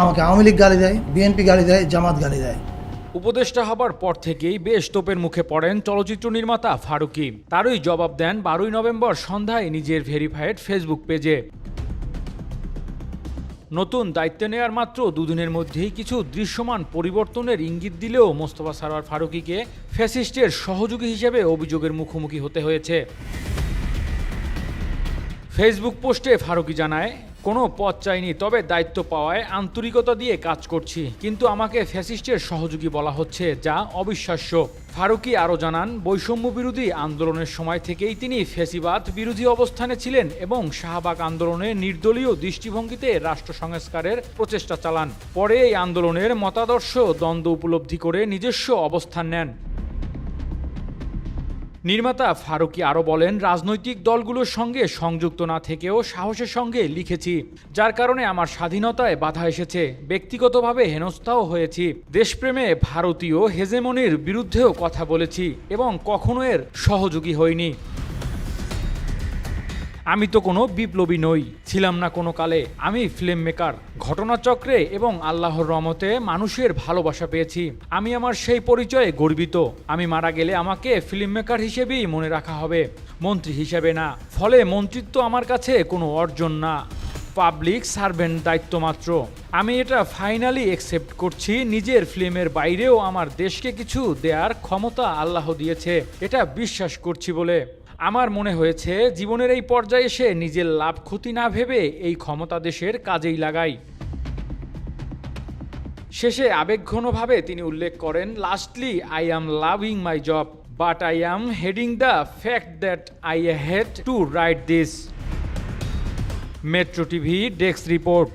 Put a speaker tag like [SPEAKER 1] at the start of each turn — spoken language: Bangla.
[SPEAKER 1] আমাকে আওয়ামী লীগ গালি দেয়, বিএনপি গালি দেয়, জামাত গালি দেয়।
[SPEAKER 2] উপদেষ্টা হবার পর থেকেই বেশ তোপের মুখে পড়েন চলচ্চিত্র নির্মাতা ফারুকি। তারই জবাব দেন বারোই নভেম্বর সন্ধ্যায় নিজের ভেরিফাইড ফেসবুক পেজে। নতুন দায়িত্ব নেওয়ার মাত্র দুদিনের মধ্যেই কিছু দৃশ্যমান পরিবর্তনের ইঙ্গিত দিলেও মোস্তফা সারোয়ার ফারুকিকে ফ্যাসিস্টের সহযোগী হিসেবে অভিযোগের মুখোমুখি হতে হয়েছে। ফেসবুক পোস্টে ফারুকি জানায় কোনো পথ চাইনি, তবে দায়িত্ব পাওয়ায় আন্তরিকতা দিয়ে কাজ করছি। কিন্তু আমাকে ফ্যাসিস্টের সহযোগী বলা হচ্ছে, যা অবিশ্বাস্য। ফারুকি আরও জানান, বৈষম্য বিরোধী আন্দোলনের সময় থেকেই তিনি ফ্যাসিবাদ বিরোধী অবস্থানে ছিলেন এবং শাহবাগ আন্দোলনে নির্দলীয় দৃষ্টিভঙ্গিতে রাষ্ট্র সংস্কারের প্রচেষ্টা চালান। পরে এই আন্দোলনের মতাদর্শ দ্বন্দ্ব উপলব্ধি করে নিজস্ব অবস্থান নেন। নির্মাতা ফারুকি আরও বলেন, রাজনৈতিক দলগুলোর সঙ্গে সংযুক্ত না থেকেও সাহসের সঙ্গে লিখেছি, যার কারণে আমার স্বাধীনতায় বাধা এসেছে। ব্যক্তিগতভাবে হেনস্থাও হয়েছি। দেশপ্রেমে ভারতীয় হেজেমনির বিরুদ্ধেও কথা বলেছি এবং কখনো এর সহযোগী হইনি। আমি তো কোনো বিপ্লবী নই, ছিলাম না কোনো কালে। আমি ফিল্ম মেকার ঘটনাচক্রে এবং আল্লাহর রহমতে মানুষের ভালোবাসা পেয়েছি। আমি আমার সেই পরিচয়ে গর্বিত। আমি মারা গেলে আমাকে ফিল্ম মেকার হিসেবেই মনে রাখা হবে। মন্ত্রী হিসেবে না, ফলে মন্ত্রিত্ব আমার কাছে কোনো অর্জন না। পাবলিক সার্ভেন্ট দায়িত্ব মাত্র। আমি এটা ফাইনালি একসেপ্ট করছি, নিজের ফিল্মের বাইরেও আমার দেশকে কিছু দেওয়ার ক্ষমতা আল্লাহ দিয়েছে। এটা বিশ্বাস করছি বলে। আমার মনে হয়েছে জীবনের এই পর্যায়ে এসে নিজের লাভ ক্ষতি না ভেবে এই ক্ষমতা দেশের কাজেই লাগাই শেষে আবেগঘনভাবে তিনি উল্লেখ করেন lastly I am loving my job but I am heading the fact that I head to write this metro TV desk report.